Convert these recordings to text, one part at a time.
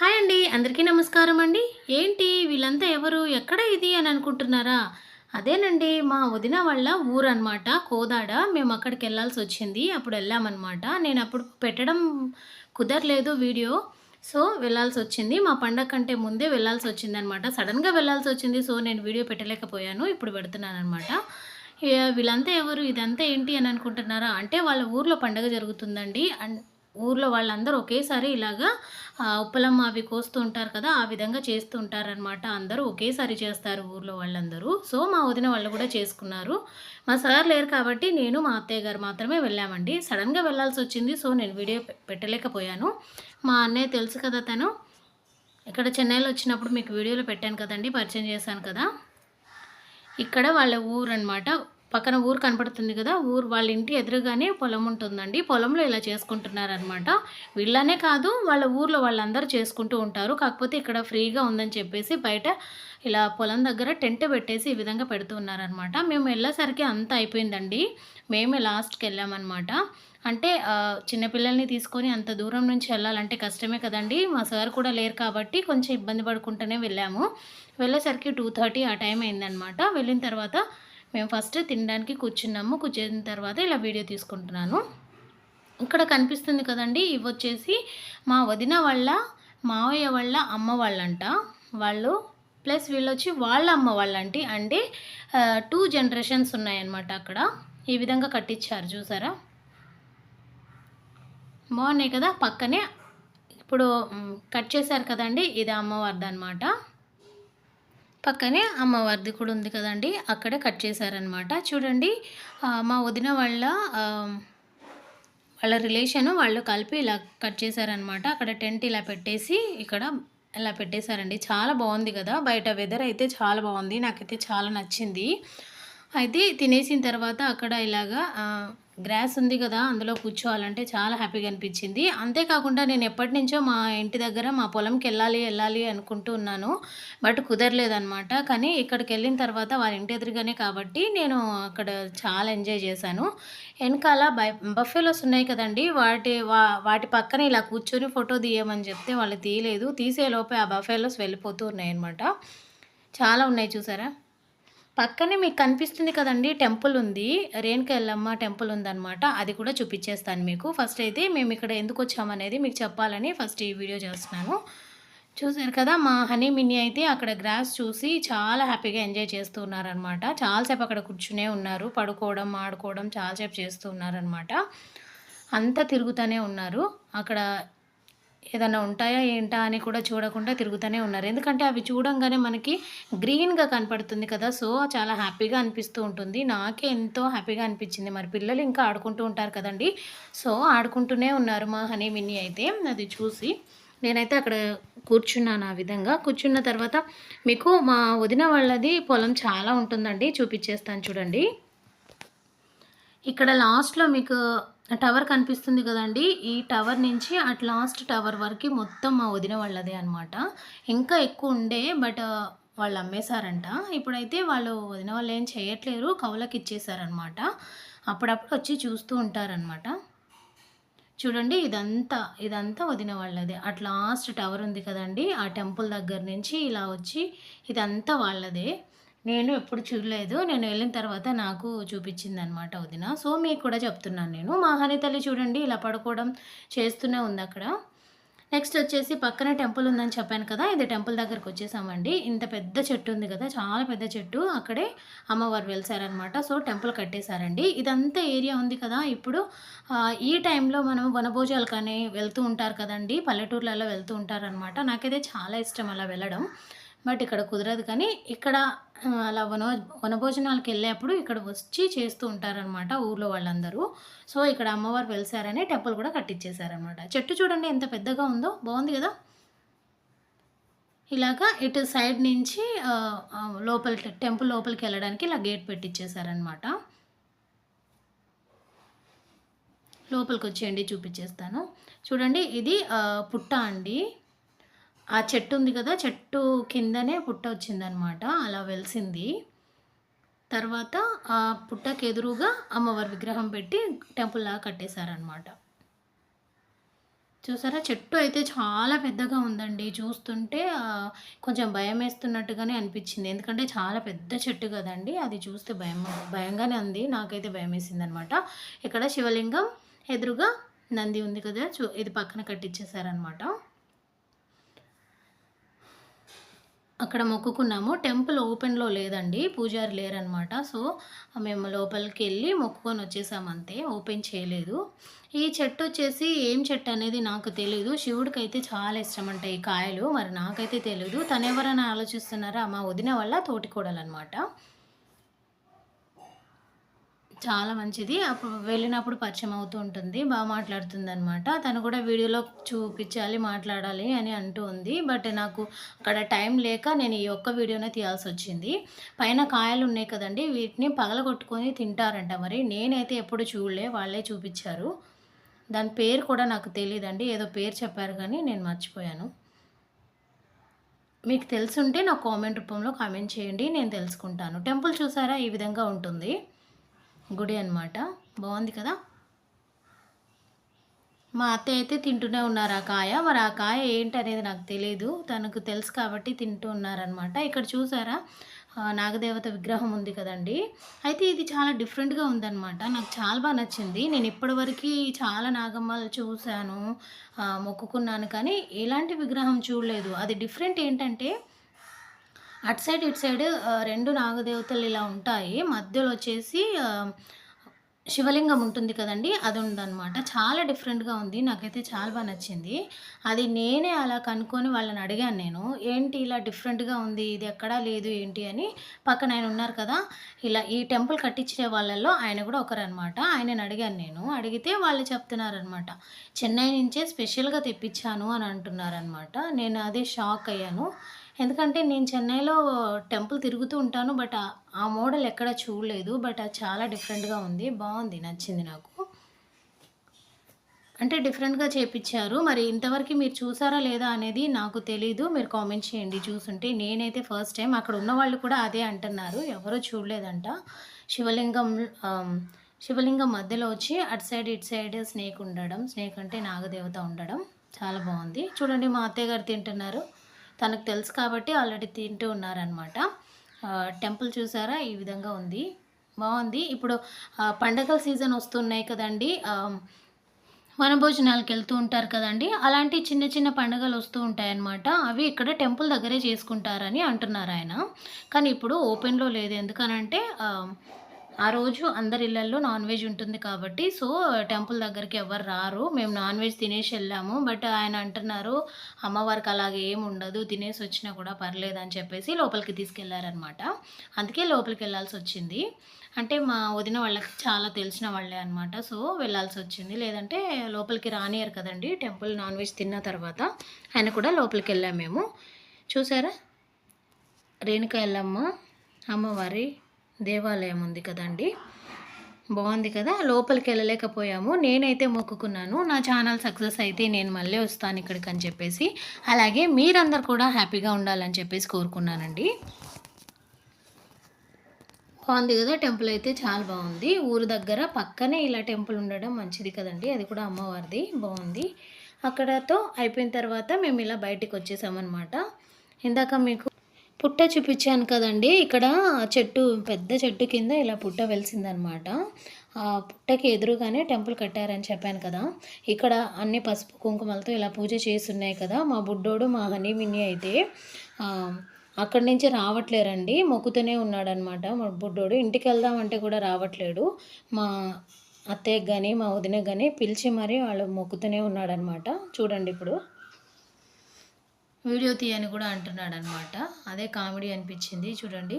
Hi అండి అందరికీ నమస్కారం అండి. ఏంటి వీళ్ళంతా ఎవరు ఎక్కడ ఇది అని అనుకుంటున్నారా? అదేనండి మా వదిన వాళ్ళ ఊరు కోదాడ. మేము అక్కడికి వెళ్ళాల్సి వచ్చింది అప్పుడు వెళ్ళామన్నమాట. నేను అప్పుడు పెట్టడం కుదరలేదు వీడియో. సో వెళ్ళాల్సి వచ్చింది. మా పండగ కంటే ముందే వెళ్ళాల్సి వచ్చింది అనమాట సడన్గా వెళ్ళాల్సి వచ్చింది సో నేను వీడియో పెట్టలేకపోయాను ఇప్పుడు పెడుతున్నాను అనమాట వీళ్ళంతా ఎవరు ఇదంతా ఏంటి అని అనుకుంటున్నారా? అంటే వాళ్ళ ఊర్లో పండగ జరుగుతుందండి అండ్ ఊర్లో వాళ్ళందరూ ఒకేసారి ఇలాగా ఉప్పలమ్మ అవి కోస్తూ ఉంటారు కదా ఆ విధంగా చేస్తూ ఉంటారనమాట అందరూ ఒకేసారి చేస్తారు ఊర్లో వాళ్ళందరూ. సో మా వదిన వాళ్ళు కూడా చేసుకున్నారు. మా సార్ లేరు కాబట్టి నేను మా అత్తయ్య గారు మాత్రమే వెళ్ళామండి. సడన్గా వెళ్ళాల్సి వచ్చింది సో నేను వీడియో పెట్టలేకపోయాను. మా అన్నయ్య తెలుసు కదా తను. ఇక్కడ చెన్నైలో వచ్చినప్పుడు మీకు వీడియోలో పెట్టాను కదండి పరిచయం చేశాను కదా. ఇక్కడ వాళ్ళ ఊరు అనమాట పక్కన ఊరు కనపడుతుంది కదా ఊరు వాళ్ళ ఇంటి ఎదురుగానే పొలం ఉంటుందండి. పొలంలో ఇలా చేసుకుంటున్నారనమాట వీళ్ళనే కాదు వాళ్ళ ఊర్లో వాళ్ళందరూ చేసుకుంటూ ఉంటారు. కాకపోతే ఇక్కడ ఫ్రీగా ఉందని చెప్పేసి బయట ఇలా పొలం దగ్గర టెంట్ పెట్టేసి ఈ విధంగా పెడుతూ ఉన్నారనమాట మేము వెళ్ళేసరికి అంతా అయిపోయిందండి. మేమే లాస్ట్కి వెళ్ళామన్నమాట. అంటే చిన్నపిల్లల్ని తీసుకొని అంత దూరం నుంచి వెళ్ళాలంటే కష్టమే కదండి. మా సార్ కూడా లేరు కాబట్టి కొంచెం ఇబ్బంది పడుకుంటూనే వెళ్ళాము. వెళ్ళేసరికి టూ థర్టీ ఆ టైం అయిందనమాట వెళ్ళిన తర్వాత మేము ఫస్ట్ తినడానికి కూర్చున్నాము. కూర్చున్న తర్వాత ఇలా వీడియో తీసుకుంటున్నాను. ఇక్కడ కనిపిస్తుంది కదండి ఇవి వచ్చేసి మా వదిన వాళ్ళ మావయ్య వాళ్ళ అమ్మ వాళ్ళంట. వాళ్ళు ప్లస్ వీళ్ళు వచ్చి వాళ్ళ అమ్మ వాళ్ళంటి. అంటే టూ జనరేషన్స్ ఉన్నాయన్నమాట అక్కడ. ఈ విధంగా కట్టించారు చూసారా? బాగున్నాయి కదా? పక్కనే ఇప్పుడు కట్ చేశారు కదండి ఇది అమ్మవారిది అనమాట పక్కనే అమ్మవారిది కూడా ఉంది కదండి అక్కడే కట్ చేశారనమాట చూడండి మా వదిన వాళ్ళ వాళ్ళ రిలేషన్ వాళ్ళు కలిపి ఇలా కట్ చేశారనమాట అక్కడ టెంట్ ఇలా పెట్టేసి ఇక్కడ ఇలా పెట్టేశారండి. చాలా బాగుంది కదా బయట వెదర్ అయితే చాలా బాగుంది నాకైతే చాలా నచ్చింది. అయితే తినేసిన తర్వాత అక్కడ ఇలాగా గ్రాస్ ఉంది కదా అందులో కూర్చోవాలంటే చాలా హ్యాపీగా అనిపించింది. అంతేకాకుండా నేను ఎప్పటి నుంచో మా ఇంటి దగ్గర మా పొలంకి వెళ్ళాలి వెళ్ళాలి అనుకుంటూ ఉన్నాను. బట్ కుదరలేదనమాట కానీ ఇక్కడికి వెళ్ళిన తర్వాత వాళ్ళ ఇంటి ఎదురుగానే కాబట్టి నేను అక్కడ చాలా ఎంజాయ్ చేశాను. వెనకాల బై బఫెలోస్ ఉన్నాయి కదండి వాటి వా వాటి పక్కన ఇలా కూర్చొని ఫోటో తీయమని చెప్తే వాళ్ళు తీయలేదు. తీసేలోపే ఆ బఫెలోస్ వెళ్ళిపోతూ ఉన్నాయి అనమాట చాలా ఉన్నాయి చూసారా? పక్కనే మీకు కనిపిస్తుంది కదండి టెంపుల్ ఉంది. రేణుక ఎల్లమ్మ టెంపుల్ ఉందన్నమాట. అది కూడా చూపించేస్తాను మీకు. ఫస్ట్ అయితే మేము ఇక్కడ ఎందుకు వచ్చామనేది మీకు చెప్పాలని ఫస్ట్ ఈ వీడియో చేస్తున్నాను. చూసారు కదా మా హనీ మినీ అయితే అక్కడ గ్రాస్ చూసి చాలా హ్యాపీగా ఎంజాయ్ చేస్తూ ఉన్నారనమాట చాలాసేపు అక్కడ కూర్చునే ఉన్నారు. పడుకోవడం ఆడుకోవడం చాలాసేపు చేస్తూ ఉన్నారనమాట అంతా తిరుగుతూనే ఉన్నారు. అక్కడ ఏదైనా ఉంటాయా ఏంటా అని కూడా చూడకుండా తిరుగుతూనే ఉన్నారు. ఎందుకంటే అవి చూడంగానే మనకి గ్రీన్గా కనపడుతుంది కదా. సో చాలా హ్యాపీగా అనిపిస్తూ ఉంటుంది. నాకే ఎంతో హ్యాపీగా అనిపించింది. మరి పిల్లలు ఇంకా ఆడుకుంటూ ఉంటారు కదండి. సో ఆడుకుంటూనే ఉన్నారు మా హనీ మిన్ని అయితే. అది చూసి నేనైతే అక్కడ కూర్చున్నాను ఆ విధంగా. కూర్చున్న తర్వాత మీకు మా వదిన వాళ్ళది పొలం చాలా ఉంటుందండి. చూపించేస్తాను చూడండి. ఇక్కడ లాస్ట్లో మీకు టవర్ కనిపిస్తుంది కదండి. ఈ టవర్ నుంచి అట్ లాస్ట్ టవర్ వరకు మొత్తం మా వదిన వాళ్ళదే అనమాట ఇంకా ఎక్కువ ఉండే బట్ వాళ్ళు అమ్మేశారంట. ఇప్పుడైతే వాళ్ళు వదిన వాళ్ళు ఏం చేయట్లేరు కవులకు ఇచ్చేసారనమాట అప్పుడప్పుడు వచ్చి చూస్తూ ఉంటారనమాట చూడండి ఇదంతా ఇదంతా వదిన వాళ్ళదే. అట్ లాస్ట్ టవర్ ఉంది కదండి ఆ టెంపుల్ దగ్గర నుంచి ఇలా వచ్చి ఇదంతా వాళ్ళదే. నేను ఎప్పుడు చూడలేదు. నేను వెళ్ళిన తర్వాత నాకు చూపించింది అనమాట వదిన. సో మీకు కూడా చెప్తున్నాను నేను. మా హని తల్లి చూడండి ఇలా పడుకోవడం చేస్తూనే ఉంది అక్కడ. నెక్స్ట్ వచ్చేసి పక్కన టెంపుల్ ఉందని చెప్పాను కదా ఇది టెంపుల్ దగ్గరకు వచ్చేసామండి. ఇంత పెద్ద చెట్టు ఉంది కదా చాలా పెద్ద చెట్టు. అక్కడే అమ్మవారు వెలిసారనమాట సో టెంపుల్ కట్టేశారండి. ఇదంతా ఏరియా ఉంది కదా ఇప్పుడు ఈ టైంలో మనం వనభోజాలు కానీ వెళ్తూ ఉంటారు కదండి పల్లెటూర్లలో వెళ్తూ ఉంటారనమాట నాకైతే చాలా ఇష్టం అలా వెళ్ళడం. బట్ ఇక్కడ కుదరదు కానీ ఇక్కడ అలా వన వనభోజనాలకు వెళ్ళేప్పుడు ఇక్కడ వచ్చి చేస్తూ ఉంటారనమాట ఊర్లో వాళ్ళందరూ. సో ఇక్కడ అమ్మవారు వెలిసారని టెంపుల్ కూడా కట్టించేశారనమాట చెట్టు చూడండి ఎంత పెద్దగా ఉందో. బాగుంది కదా? ఇలాగా ఇటు సైడ్ నుంచి లోపల టెంపుల్ లోపలికి వెళ్ళడానికి ఇలా గేట్ పెట్టించేశారనమాట లోపలికి వచ్చేయండి చూపించేస్తాను చూడండి ఇది పుట్ట అండి. ఆ చెట్టు ఉంది కదా చెట్టు కిందనే పుట్ట వచ్చిందనమాట అలా వెలిసింది తర్వాత ఆ పుట్టకి ఎదురుగా అమ్మవారి విగ్రహం పెట్టి టెంపుల్ లాగా కట్టేశారనమాట చూసారా చెట్టు అయితే చాలా పెద్దగా ఉందండి. చూస్తుంటే కొంచెం కొంచెం భయమేస్తున్నట్టుగానే అనిపించింది ఎందుకంటే చాలా పెద్ద చెట్టు కదండి అది చూస్తే భయం భయంగానే ఉంది. నాకైతే భయమేసిందనమాట. ఇక్కడ శివలింగం ఎదురుగా నంది ఉంది కదా! చూ ఇది పక్కన కట్టిచ్చేసారనమాట. అక్కడ మొక్కుకున్నాము. టెంపుల్ ఓపెన్‌లో లేదండి. పూజారి లేరనమాట. సో, మేము లోపలికి వెళ్ళి మొక్కుకొని వచ్చేసాము అంతే ఓపెన్ చేయలేదు. ఈ చెట్టు వచ్చేసి ఏం చెట్టు అనేది నాకు తెలీదు. శివుడికైతే చాలా ఇష్టం అంటే ఈ కాయలు. మరి నాకైతే తెలియదు తను ఎవరైనా ఆలోచిస్తున్నారా? మా వదిన వాళ్ళ తోటికోడలనమాట. చాలా మంచిది. అప్పుడు వెళ్ళినప్పుడు పరిచయం అవుతూ ఉంటుంది. బాగా మాట్లాడుతుంది అనమాట తను కూడా వీడియోలో చూపించాలి మాట్లాడాలి అని అంటూ ఉంది. బట్ నాకు అక్కడ టైం లేక నేను ఈ ఒక్క వీడియోనే తీయాల్సి వచ్చింది పైన కాయలు ఉన్నాయి కదండి వీటిని పగలగొట్టుకొని తింటారంట మరి. నేనైతే ఎప్పుడు చూడలే. వాళ్ళే చూపించారు దాని పేరు కూడా నాకు తెలియదండి ఏదో పేరు చెప్పారు కానీ నేను మర్చిపోయాను. మీకు తెలిసుంటే నాకు కామెంట్ రూపంలో కామెంట్ చేయండి. నేను తెలుసుకుంటాను. టెంపుల్ చూసారా? ఈ విధంగా ఉంటుంది. గుడి అనమాట. బాగుంది కదా! మా అత్తయ్య అయితే తింటూనే ఉన్నారు ఆ కాయ. మరి ఆ కాయ ఏంటనేది నాకు తెలియదు తనకు తెలుసు కాబట్టి తింటూ ఉన్నారనమాట. ఇక్కడ చూసారా? నాగదేవత విగ్రహం ఉంది కదండీ! అయితే ఇది చాలా డిఫరెంట్‌గా ఉందనమాట. నాకు చాలా బాగా నచ్చింది. నేను ఇప్పటివరకు చాలా నాగమ్మలు చూశాను మొక్కుకున్నాను కానీ ఎలాంటి విగ్రహం చూడలేదు. అది డిఫరెంట్ ఏంటంటే అటు సైడ్, ఇటు సైడ్ రెండు నాగదేవతలు ఇలా ఉంటాయి. మధ్యలో వచ్చేసి శివలింగం ఉంటుంది కదండీ! అది ఉందన్నమాట చాలా డిఫరెంట్‌గా ఉంది. నాకైతే చాలా బాగా నచ్చింది. అది నేనే అలా కనుక్కొని వాళ్ళని అడిగాను నేను. ఏంటి ఇలా డిఫరెంట్‌గా ఉంది. ఇది ఎక్కడా లేదు ఏంటి అని. పక్కన ఆయన ఉన్నారు కదా! ఇలా ఈ టెంపుల్ కట్టించే వాళ్ళల్లో ఆయన కూడా ఒకరనమాట. ఆయనని అడిగాను నేను. అడిగితే వాళ్ళు చెప్తున్నారనమాట. చెన్నై నుంచే స్పెషల్‌గా తెప్పించాను అని అంటున్నారనమాట. నేను అదే షాక్ అయ్యాను. ఎందుకంటే నేను చెన్నైలో టెంపుల్ తిరుగుతూ ఉంటాను. బట్ ఆ మోడల్ ఎక్కడ చూడలేదు. బట్ అది చాలా డిఫరెంట్‌గా ఉంది. బాగుంది నచ్చింది నాకు. అంటే డిఫరెంట్‌గా చేపించారు మరి ఇంతవరకు మీరు చూసారా లేదా అనేది నాకు తెలీదు. మీరు కామెంట్ చేయండి చూసుంటే. నేనైతే ఫస్ట్ టైం అక్కడ ఉన్నవాళ్ళు కూడా అదే అంటున్నారు. ఎవరూ చూడలేదంట. శివలింగం శివలింగం మధ్యలో వచ్చి అటు సైడ్, ఇటు సైడ్ స్నేక్ ఉండడం. స్నేక్ అంటే నాగదేవత ఉండడం. చాలా బాగుంది చూడండి మా అత్తయ్య గారు తింటున్నారు. తనకు తెలుసు కాబట్టి ఆల్రెడీ తింటూ ఉన్నారనమాట. టెంపుల్ చూసారా? ఈ విధంగా ఉంది. బాగుంది ఇప్పుడు పండగల సీజన్ వస్తున్నాయి కదండీ! వనభోజనాలకు వెళ్తూ ఉంటారు కదండీ! అలాంటి చిన్న చిన్న పండుగలు వస్తూ ఉంటాయన్నమాట. అవి ఇక్కడ టెంపుల్ దగ్గరే చేసుకుంటారని అంటున్నారు ఆయన కానీ ఇప్పుడు ఓపెన్‌లో లేదు. ఎందుకనంటే ఆ రోజు అందరి ఇళ్ళలో నాన్ వెజ్ ఉంటుంది కాబట్టి సో, టెంపుల్ దగ్గరికి ఎవ్వరు రారు. మేము నాన్ వెజ్ తినేసి వెళ్ళాము బట్ ఆయన అంటున్నారు అమ్మవారికి అలాగే ఏమి ఉండదు. తినేసి వచ్చినా కూడా పర్లేదు అని చెప్పేసి లోపలికి తీసుకెళ్ళారనమాట. అందుకే లోపలికి వెళ్ళాల్సి వచ్చింది అంటే మా వదిన వాళ్ళకి చాలా తెలిసిన వాళ్ళే అనమాట. సో, వెళ్ళాల్సి వచ్చింది లేదంటే లోపలికి రానియరు కదండీ! టెంపుల్ నాన్ వెజ్ తిన్న తర్వాత. ఆయన కూడా లోపలికి వెళ్ళాము మేము. చూసారా? రేణుక ఎల్లమ్మ అమ్మవారి దేవాలయం ఉంది కదండీ! బాగుంది కదా! లోపలికి వెళ్ళలేకపోయాము నేనైతే మొక్కుకున్నాను. నా ఛానల్ సక్సెస్ అయితే నేను మళ్ళీ వస్తాను ఇక్కడికని చెప్పేసి. అలాగే మీరందరు కూడా హ్యాపీగా ఉండాలని చెప్పేసి కోరుకున్నానండి. బాగుంది కదా! టెంపుల్ అయితే చాలా బాగుంది ఊరు దగ్గర పక్కనే ఇలా టెంపుల్ ఉండడం మంచిది కదండి అది కూడా అమ్మవారిది. బాగుంది అక్కడతో అయిపోయిన తర్వాత మేము ఇలా బయటికొచ్చేసామనమాట. ఇందాక మీకు పుట్ట చూపించాను కదండి ఇక్కడ చెట్టు పెద్ద చెట్టు కింద ఇలా పుట్ట వెలిసిందనమాట. ఆ పుట్టకి ఎదురుగానే టెంపుల్ కట్టారని చెప్పాను కదా! ఇక్కడ అన్ని పసుపు, కుంకుమలతో ఇలా పూజ చేస్తున్నాయి కదా! మా బుడ్డోడు, మా హనీ, అయితే అక్కడి నుంచి రావట్లేరండి. మొక్కుతూనే ఉన్నాడనమాట మా బుడ్డోడు. ఇంటికి వెళ్దామంటే కూడా రావట్లేడు. మా అత్తయ్యకి కానీ మా వదినకి కానీ పిలిచి మరీ వాళ్ళు మొక్కుతూనే ఉన్నాడనమాట. చూడండి ఇప్పుడు. వీడియో తీయని కూడా అంటున్నాడు అనమాట అదే కామెడీ అనిపించింది చూడండి.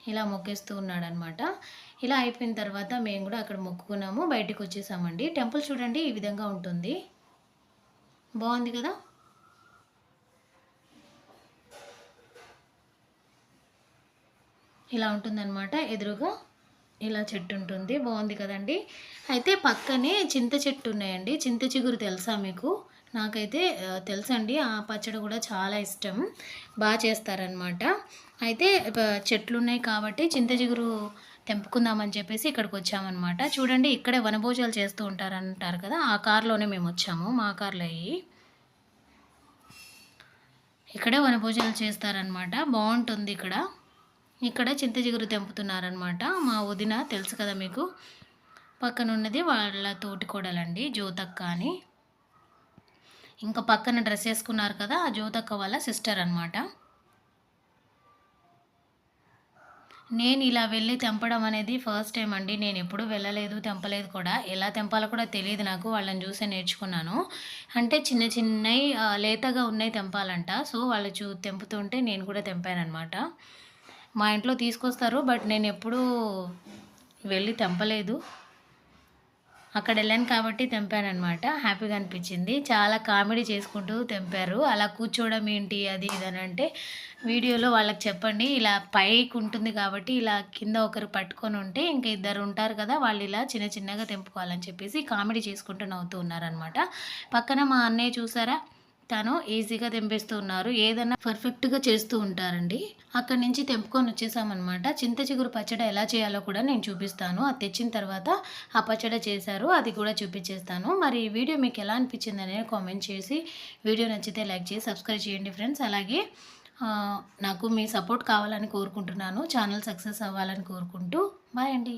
ఇలా మొక్కేస్తూ ఉన్నాడనమాట. ఇలా అయిపోయిన తర్వాత మేము కూడా అక్కడ మొక్కుకున్నాము. బయటకు వచ్చేసామండి టెంపుల్ చూడండి ఈ విధంగా ఉంటుంది. బాగుంది కదా! ఇలా ఉంటుందనమాట. ఎదురుగా ఇలా చెట్టు ఉంటుంది. బాగుంది కదండీ! అయితే పక్కనే చింత చెట్టు ఉన్నాయండి. చింత చిగురు తెలుసా మీకు? నాకైతే తెలుసండి. ఆ పచ్చడి కూడా చాలా ఇష్టం. బాగా చేస్తారనమాట. అయితే చెట్లు ఉన్నాయి కాబట్టి చింత చిగురు తెంపుకుందామని చెప్పేసి ఇక్కడికి వచ్చామన్నమాట చూడండి ఇక్కడే వనభోజాలు చేస్తూ ఉంటారంటారు కదా ఆ కార్లోనే మేము వచ్చాము మా కార్లో అయ్యి ఇక్కడే వనభోజనాలు చేస్తారనమాట బాగుంటుంది ఇక్కడ ఇక్కడ చింత చిగురు తెంపుతున్నారనమాట మా వదిన తెలుసు కదా మీకు పక్కన ఉన్నది వాళ్ళ తోటి కోడలండి జ్యోతక్క అని ఇంకా పక్కన డ్రెస్ వేసుకున్నారు కదా ఆ జ్యోతక్క వాళ్ళ సిస్టర్ అనమాట నేను ఇలా వెళ్ళి తెంపడం అనేది ఫస్ట్ టైం అండి. నేను ఎప్పుడూ వెళ్ళలేదు తెంపలేదు కూడా. ఎలా తెంపాలో కూడా తెలియదు నాకు వాళ్ళని చూసే నేర్చుకున్నాను. అంటే చిన్న చిన్నవి లేతగా ఉన్నాయి తెంపాలంట. సో వాళ్ళు చూ తెంపుతుంటే నేను కూడా తెంపానమాట మా ఇంట్లో తీసుకొస్తారు బట్ నేను ఎప్పుడూ వెళ్ళి తెంపలేదు. అక్కడ వెళ్ళాను కాబట్టి తెంపానమాట హ్యాపీగా అనిపించింది. చాలా కామెడీ చేసుకుంటూ తెంపారు. అలా కూర్చోవడం ఏంటి అది ఇది అని అంటే వీడియోలో వాళ్ళకి చెప్పండి. ఇలా పైకి ఉంటుంది కాబట్టి ఇలా కింద ఒకరు పట్టుకొని ఉంటే ఇంకా ఇద్దరు ఉంటారు కదా వాళ్ళు ఇలా చిన్న చిన్నగా తెంపుకోవాలని చెప్పేసి కామెడీ చేసుకుంటూ నవ్వుతూ ఉన్నారనమాట. పక్కన మా అన్నయ్య చూసారా? తను ఈజీగా తెంపేస్తూ ఉన్నారు ఏదైనా పర్ఫెక్ట్గా చేస్తూ ఉంటారండి. అక్కడి నుంచి తెంపుకొని వచ్చేసామన్నమాట. చింత చిగురు పచ్చడి ఎలా చేయాలో కూడా నేను చూపిస్తాను. అది తెచ్చిన తర్వాత ఆ పచ్చడి చేశారు. అది కూడా చూపించేస్తాను. మరి ఈ వీడియో మీకు ఎలా అనిపించింది అనేది కామెంట్ చేసి వీడియో నచ్చితే లైక్ చేసి సబ్స్క్రైబ్ చేయండి ఫ్రెండ్స్. అలాగే నాకు మీ సపోర్ట్ కావాలని కోరుకుంటున్నాను. ఛానల్ సక్సెస్ అవ్వాలని కోరుకుంటూ. బాయ్ అండి.